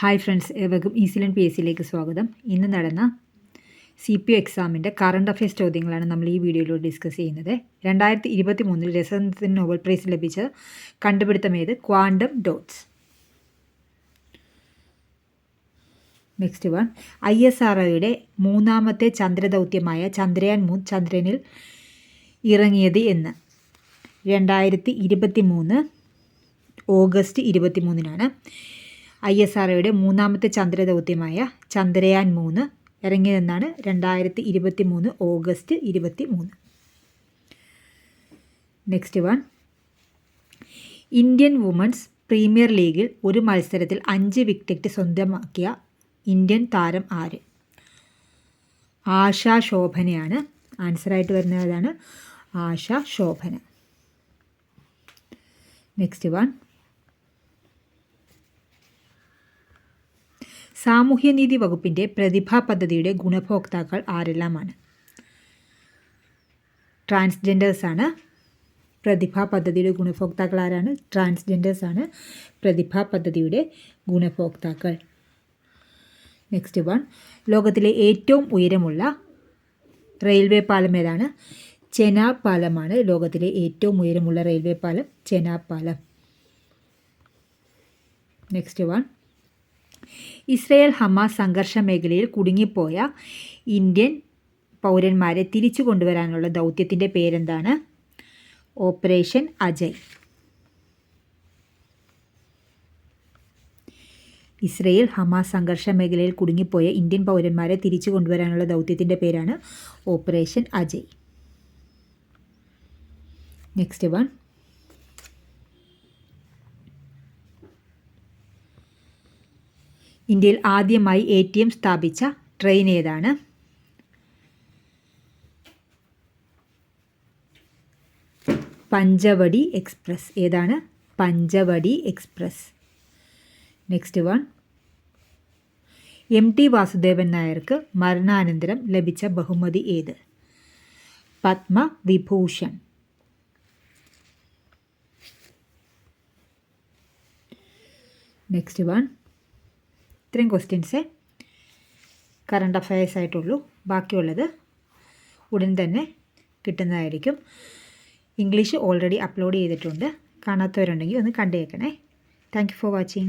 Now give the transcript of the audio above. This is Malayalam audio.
ഹായ് ഫ്രണ്ട്സ് ഏവർക്കും ഈസിലൻ പി എസ് സിയിലേക്ക് സ്വാഗതം. ഇന്ന് നടന്ന സി പി ഒ എക്സാമിന്റെ കറണ്ട് അഫയേഴ്സ് ചോദ്യങ്ങളാണ് നമ്മൾ ഈ വീഡിയോയിലൂടെ ഡിസ്കസ് ചെയ്യുന്നത്. രണ്ടായിരത്തി ഇരുപത്തി മൂന്നിൽ രസതന്ത്രത്തിന് നോബൽ പ്രൈസ് ലഭിച്ച കണ്ടുപിടുത്തം ഏത്? Quantum dots next one I S R ഒയുടെ മൂന്നാമത്തെ ചന്ദ്രദൗത്യമായ ചന്ദ്രയാൻ മൂന്ന് ചന്ദ്രനിൽ ഇറങ്ങിയത് എന്ന്. രണ്ടായിരത്തി ഇരുപത്തി മൂന്ന് ഓഗസ്റ്റ് ഇരുപത്തി മൂന്നിനാണ് ഐ എസ് ആർ ഒയുടെ മൂന്നാമത്തെ ചന്ദ്രദൗത്യമായ ചന്ദ്രയാൻ മൂന്ന് ഇറങ്ങിയതെന്നാണ് രണ്ടായിരത്തി ഇരുപത്തി മൂന്ന് ഓഗസ്റ്റ് ഇരുപത്തി മൂന്ന് next one Indian women's premier ലീഗിൽ ഒരു മത്സരത്തിൽ അഞ്ച് വിക്കറ്റ് സ്വന്തമാക്കിയ ഇന്ത്യൻ താരം ആര്? ആശാ ശോഭനയാണ്. ആൻസറായിട്ട് വരുന്നതാണ് ആശാ ശോഭന. നെക്സ്റ്റ് വൺ സാമൂഹ്യനീതി വകുപ്പിന്റെ പ്രതിഭാ പദ്ധതിയുടെ ഗുണഭോക്താക്കൾ ആരെല്ലാമാണ്? ട്രാൻസ്ജെൻഡേഴ്സാണ് പ്രതിഭാ പദ്ധതിയുടെ ഗുണഭോക്താക്കൾ ആരാണ്? ട്രാൻസ്ജെൻഡേഴ്സാണ് പ്രതിഭാ പദ്ധതിയുടെ ഗുണഭോക്താക്കൾ. നെക്സ്റ്റ് വൺ ലോകത്തിലെ ഏറ്റവും ഉയരമുള്ള റെയിൽവേ പാലം ഏതാണ്? ചെനാ പാലമാണ് ലോകത്തിലെ ഏറ്റവും ഉയരമുള്ള റെയിൽവേ പാലം ചെനാ പാലം നെക്സ്റ്റ് വൺ ഇസ്രയേൽ ഹമാസ് സംഘർഷ മേഖലയിൽ കുടുങ്ങിപ്പോയ ഇന്ത്യൻ പൗരന്മാരെ തിരിച്ചു കൊണ്ടുവരാനുള്ള ദൗത്യത്തിന്റെ പേരെന്താണ്? ഓപ്പറേഷൻ അജയ്. ഇസ്രയേൽ ഹമാസ് സംഘർഷ മേഖലയിൽ കുടുങ്ങിപ്പോയ ഇന്ത്യൻ പൗരന്മാരെ തിരിച്ചു കൊണ്ടുവരാനുള്ള ദൗത്യത്തിന്റെ പേരാണ് ഓപ്പറേഷൻ അജയ്. Next one. ഇന്ത്യയിൽ ആദ്യമായി എ ടി എം സ്ഥാപിച്ച ട്രെയിൻ ഏതാണ്? പഞ്ചവടി എക്സ്പ്രസ് ഏതാണ്? Panchavadi express next one M T Vasudevan നായർക്ക് മരണാനന്തരം ലഭിച്ച ബഹുമതി ഏത്? പത്മവിഭൂഷൺ നെക്സ്റ്റ് വൺ ഇത്രയും ക്വസ്റ്റ്യൻസേ കറണ്ട് അഫയേഴ്സ് ആയിട്ടുള്ളൂ. ബാക്കിയുള്ളത് ഉടൻ തന്നെ കിട്ടുന്നതായിരിക്കും. ഇംഗ്ലീഷ് ഓൾറെഡി അപ്ലോഡ് ചെയ്തിട്ടുണ്ട്. കാണാത്തവരുണ്ടെങ്കിൽ ഒന്ന് കണ്ടേക്കണേ. Thank you for watching